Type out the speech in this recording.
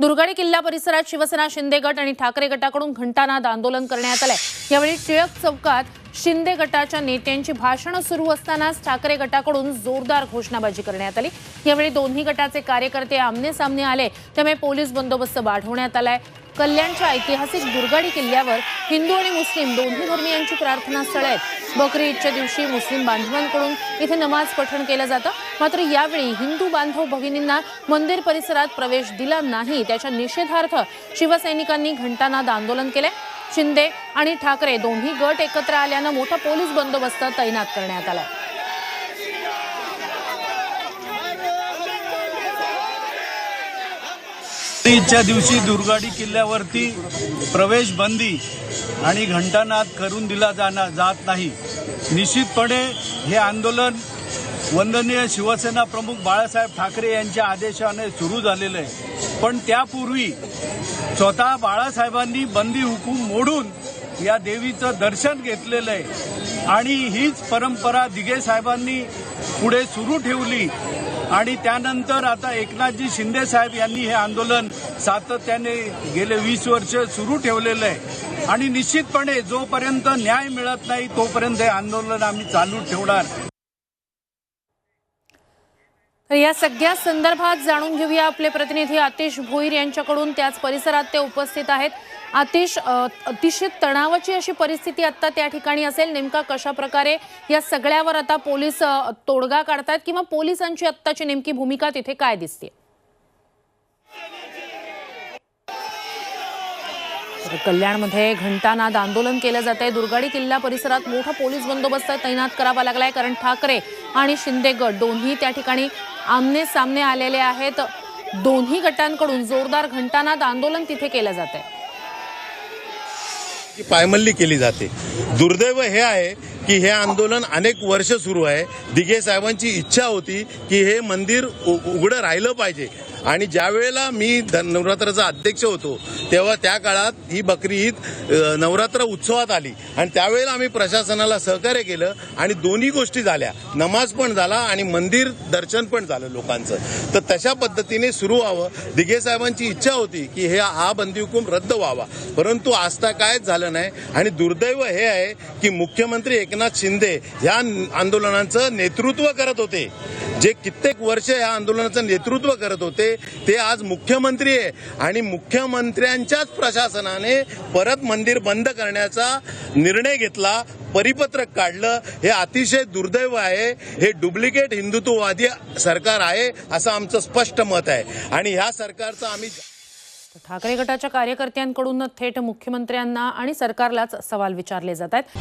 दुर्गाडी किल्ला परिसरात शिवसेना शिंदे गट आणि ठाकरे गटाकडून घंटानाद आंदोलन करण्यात आलंय. यावेळी टिळक चौकात शिंदे गटाच्या नेत्यांची भाषणं सुरू असतानाच ठाकरे गटाकडून जोरदार घोषणाबाजी करण्यात आली. यावेळी दोन्ही गटाचे कार्यकर्ते आमने सामने आले. त्यामुळे पोलीस बंदोबस्त वाढवण्यात आलाय. कल्याणच्या ऐतिहासिक दुर्गाडी किल्ल्यावर हिंदू आणि मुस्लिम दोन्ही धर्मियांची प्रार्थना स्थळ आहेत. बकरी ईदच्या दिवशी मुस्लिम बांधवांकडून इथे नमाज पठण केलं जातं. मात्र यावेळी हिंदू बांधव भगिनींना मंदिर परिसरात प्रवेश दिला नाही. त्याच्या निषेधार्थ शिवसैनिकांनी घंटानाद आंदोलन केले शिंदे आणि ठाकरे दोन्ही गट एकत्र आल्यानं मोठा पोलीस बंदोबस्त तैनात करण्यात आलाय. तीजच्या दिवशी दुर्गाडी किल्ल्यावरती प्रवेश बंदी आणि घंटानाद करून दिला जाणार जात नाही. निश्चितपणे हे आंदोलन वंदनीय शिवसेना प्रमुख बाळासाहेब ठाकरे यांच्या आदेशाने सुरू झालेलं आहे. पण त्यापूर्वी स्वतः बाळासाहेबांनी बंदी हुकूम मोडून या देवीचं दर्शन घेतलेलं आहे. आणि हीच परंपरा दिघे साहेबांनी पुढे सुरू ठेवली. आणि त्यानंतर आता एकनाथजी शिंदे साहेब यांनी हे आंदोलन सातत्याने गेले वीस वर्ष सुरू ठेवलेलं आहे. आणि निश्चितपणे जोपर्यंत न्याय मिळत नाही तोपर्यंत हे आंदोलन आम्ही चालू ठेवणार. तर या सगळ्या संदर्भात जाणून घेऊया आपले प्रतिनिधी आतिश भोईर यांच्याकडून. त्याच परिसरात ते उपस्थित आहेत. आतिश अतिशय तणावाची अशी परिस्थिती आता त्या ठिकाणी असेल. नेमका कशा प्रकारे या सगळ्यावर आता पोलीस तोडगा काढतात किंवा पोलिसांची आत्ताची नेमकी भूमिका तिथे काय दिसते? तर कल्याणमध्ये घंटानाद आंदोलन केलं जात आहे दुर्गाडी किल्ला परिसरात मोठा पोलीस बंदोबस्त तैनात करावा लागलाय. कारण ठाकरे आणि शिंदे गट दोन्ही त्या ठिकाणी आमने सामने आलेले आहेत. दोन्ही गटांकडून जोरदार घंटानाद आंदोलन तिथे केलं जात आहे पायमल्ली केली जाते. दुर्दैव हे आहे की हे आंदोलन अनेक वर्ष सुरू आहे. दिघे साहेबांची इच्छा होती की हे मंदिर उ- उघडं राहिलं पाहिजे. आणि ज्या वेळेला मी नवरात्राचा अध्यक्ष होतो तेव्हा त्या काळात ही बकरी ईद नवरात्र उत्सवात आली. आणि त्यावेळेला आम्ही प्रशासनाला सहकार्य केलं आणि दोन्ही गोष्टी झाल्या. नमाज पण झाला आणि मंदिर दर्शन पण झालं लोकांचं. तर तशा पद्धतीने सुरू व्हावं. दिघे साहेबांची इच्छा होती की हे हा बंदी हुकूम रद्द व्हावा. परंतु आस्था कायच झालं नाही. आणि दुर्दैव हे आहे की मुख्यमंत्री एकनाथ शिंदे या आंदोलनाचं नेतृत्व करत होते. जे कित्येक वर्ष या आंदोलनाचं नेतृत्व करत होते ते आज मुख्यमंत्री आहे. आणि मुख्यमंत्र्यांच्याच प्रशासनाने परत मंदिर बंद करण्याचा निर्णय घेतला परिपत्रक काढलं. हे अतिशय दुर्दैव आहे. हे डुप्लिकेट हिंदुत्ववादी सरकार आहे असं आमचं स्पष्ट मत आहे. आणि ह्या सरकारचं आम्ही ठाकरे गटाच्या कार्यकर्त्यांकडून थेट मुख्यमंत्र्यांना आणि सरकारलाच सवाल विचारले जात आहेत.